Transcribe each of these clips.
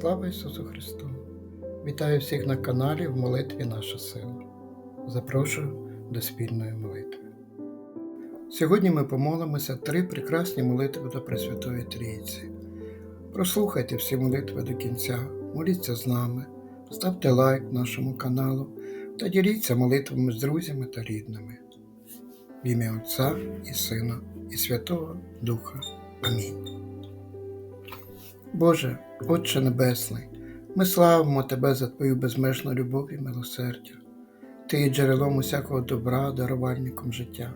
Слава Ісусу Христу! Вітаю всіх на каналі в молитві Наша сила. Запрошую до спільної молитви. Сьогодні ми помолимося три прекрасні молитви до Пресвятої Трійці. Прослухайте всі молитви до кінця, моліться з нами, ставте лайк нашому каналу та діліться молитвами з друзями та рідними. В ім'я Отця і Сина, і Святого Духа. Амінь. Боже, Отче Небесний, ми славимо Тебе за Твою безмежну любов і милосердя. Ти є джерелом усякого добра, дарувальником життя.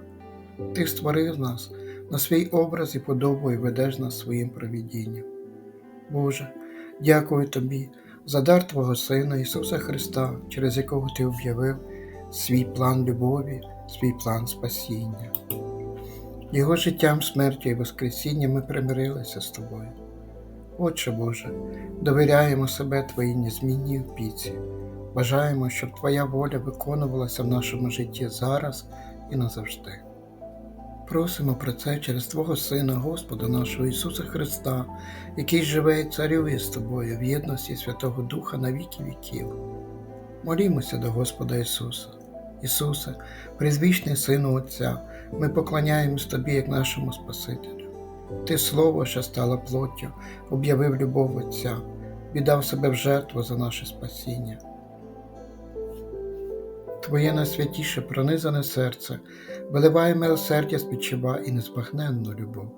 Ти створив нас на свій образ і подобу і ведеш нас своїм провідінням. Боже, дякую Тобі за дар Твого Сина Ісуса Христа, через якого Ти об'явив свій план любові, свій план спасіння. Його життям, смертю і Воскресінням ми примирилися з Тобою. Отче Боже, довіряємо себе Твоїй незмінній опіці, бажаємо, щоб Твоя воля виконувалася в нашому житті зараз і назавжди. Просимо про це через Твого Сина, Господа нашого Ісуса Христа, який живе і царює з Тобою в єдності Святого Духа на віки віків. Молімося до Господа Ісуса. Ісусе, призвічний Сину Отця, ми поклоняємось Тобі як нашому Спасителю. Ти слово, що стало плоттю, об'явив любов Отця, віддав себе в жертву за наше спасіння. Твоє найсвятіше пронизане серце виливає милосердя спічува і незбагненну любов.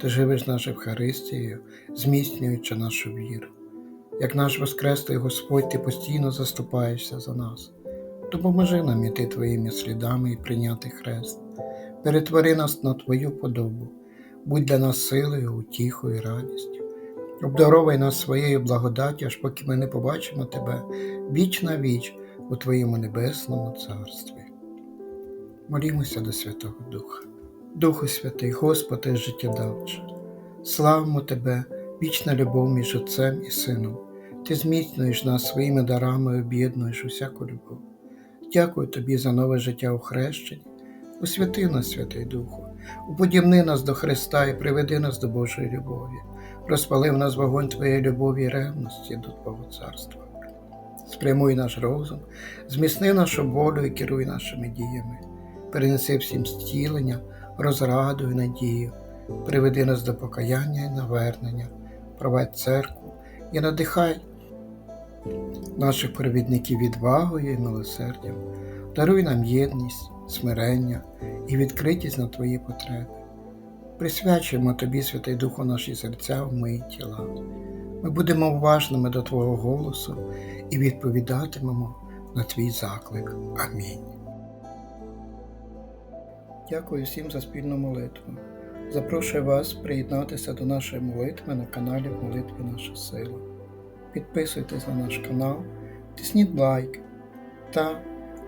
Ти живеш нашу Евхаристією, зміцнюючи нашу віру. Як наш Воскреслий Господь, ти постійно заступаєшся за нас. Допоможи нам іти Твоїми слідами і прийняти хрест. Перетвори нас на Твою подобу будь для нас силою, утіхою і радістю. Обдаровай нас своєю благодаттю, аж поки ми не побачимо Тебе віч на віч у Твоєму Небесному Царстві. Молімося до Святого Духа. Духу Святий, Господи, життєдавче, славимо Тебе, вічна любов між Отцем і Сином. Ти зміцнюєш нас своїми дарами об'єднуєш усяку любов. Дякую Тобі за нове життя у хрещенні, освяти нас, Святий Духу, уподібни нас до Христа і приведи нас до Божої любові, розпали в нас вогонь Твоєї любові і ревності до Твого царства. Спрямуй наш розум, зміцни нашу волю і керуй нашими діями, перенеси всім зцілення, розраду і надію, приведи нас до покаяння і навернення, провадь церкву і надихай наших провідників відвагою і милосердям, даруй нам єдність, смирення і відкритість на Твої потреби. Присвячуємо Тобі, Святий Духу, наші серця, уми і тіла. Ми будемо уважними до Твого голосу і відповідатимемо на Твій заклик. Амінь. Дякую всім за спільну молитву. Запрошую вас приєднатися до нашої молитви на каналі в молитві Наша Сила. Підписуйтесь на наш канал, тисніть лайк та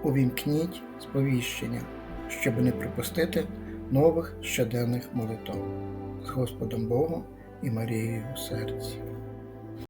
увімкніть сповіщення, щоб не пропустити нових щоденних молитв з Господом Богом і Марією у серці.